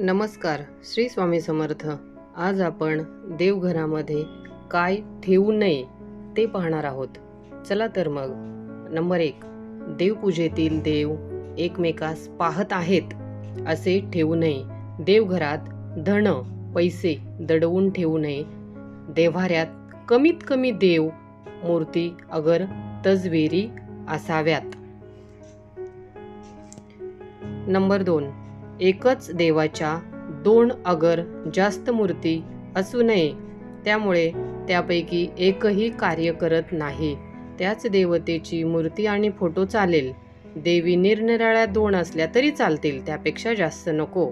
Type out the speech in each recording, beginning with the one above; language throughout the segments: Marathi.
नमस्कार श्री स्वामी समर्थ. आज आपण देवघरामध्ये काय ठेवू नये ते पाहणार आहोत. चला तर मग. नंबर एक देवपूजेतील देव एकमेकास पाहत आहेत असे ठेवू नये. देवघरात धन पैसे दडवून ठेवू नये. देव्हाऱ्यात कमीत कमी देव मूर्ती अगर तजवेरी असाव्यात. नंबर दोन एकच देवाच्या दोन अगर जास्त मूर्ती असू नये. त्यामुळे त्यापैकी एकही कार्य करत नाही. त्याच देवतेची मूर्ती आणि फोटो चालेल. देवी निरनिराळ्या दोन असल्या तरी चालतील त्यापेक्षा जास्त नको.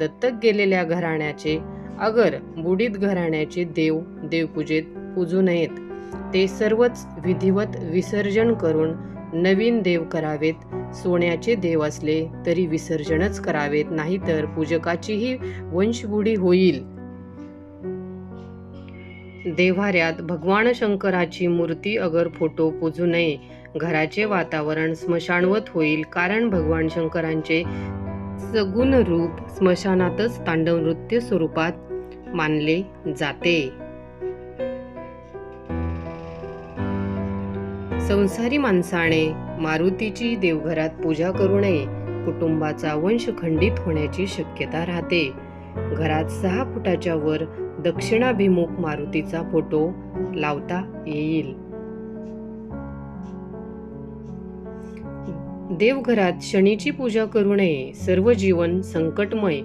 दत्तक गेलेल्या घराण्याचे अगर बुडीत घराण्याचे देव देवपूजेत पूजू नयेत. ते सर्वच विधिवत विसर्जन करून नवीन देव करावेत. सोन्याचे देव असले तरी विसर्जनच करावेत नाहीतर पूजकाचीही वंशबुडी होईल. देव्हाऱ्यात भगवान शंकराची मूर्ती अगर फोटो पूजू नये. घराचे वातावरण स्मशानवत होईल कारण भगवान शंकरांचे सगुण रूप स्मशानातच तांडव नृत्य स्वरूपात मानले जाते. संसारी माणसाने मारुतीची देवघरात पूजा करू नये. कुटुंबाचा वंश खंडित होण्याची शक्यता राहते. घरात सहा फुटाच्या वर दक्षिणाभिमुख मारुतीचा फोटो लावता येईल. देवघरात शनीची पूजा करू नये. सर्व जीवन संकटमय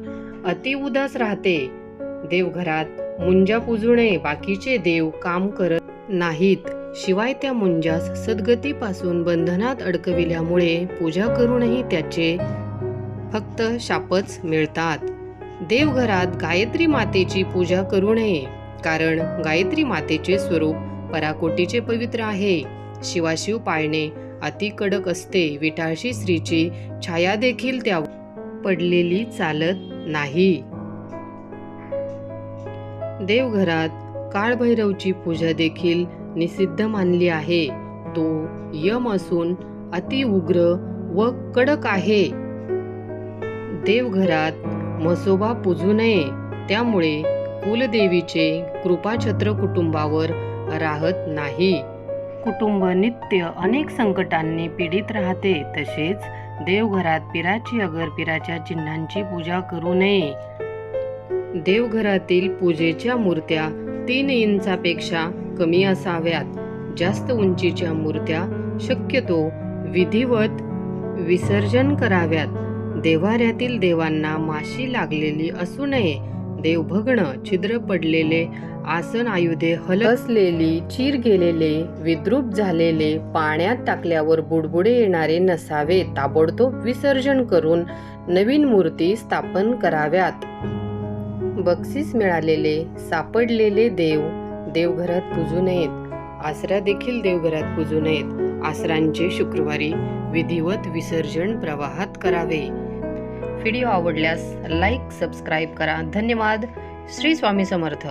अतिउदास राहते. देवघरात मुंजा पूजू नये. बाकीचे देव काम करत नाहीत. शिवाय त्या मुंजास सद्गतीपासून बंधनात अडकविल्यामुळे पूजा करूनही त्याचे फक्त शापच मिळतात. देवघरात गायत्री मातेची पूजा करू नये कारण गायत्री मातेचे स्वरूप पराकोटीचे पवित्र आहे. शिवाशिव पाळणे अति कडक असते विटाळशी स्त्रीची छाया देखील त्या पडलेली चालत नाही. देवघरात काळभैरवची पूजा देखील निषिद्ध मानली आहे. तो यम असून अति उग्र व कडक आहे. देवघरात म्हसोबा पूजू नये. त्यामुळे कुलदेवीचे कृपाछत्र कुटुंबावर राहत नाही. कुटुंब नित्य अनेक संकटांनी पीडित राहते. तसेच देवघरात पिराची अगर पिराच्या चिन्हांची पूजा करू नये. देवघरातील पूजेच्या मूर्त्या तीन इंचापेक्षा कमी असाव्यात. जास्त उंचीच्या मूर्त्या शक्यतो विधिवत विसर्जन कराव्यात. देवाऱ्यातील देवांना माशी लागलेली असू नये. देवभग्न छिद्र पडलेले आसन आयुधे हलसलेली चीर गेलेले विद्रूप झालेले पाण्यात टाकल्यावर बुडबुडे येणारे नसावे ताबडतोब विसर्जन करून नवीन मूर्ती स्थापन कराव्यात. बक्षीस मिळालेले सापडलेले देव देवघरात पूजू नयेत. आसरा देखील देवघरात पूजू नयेत. आसरांचे शुक्रवारी विधिवत विसर्जन प्रवाहात करावे. व्हिडिओ आवडल्यास लाईक सबस्क्राईब करा. धन्यवाद. श्री स्वामी समर्थ.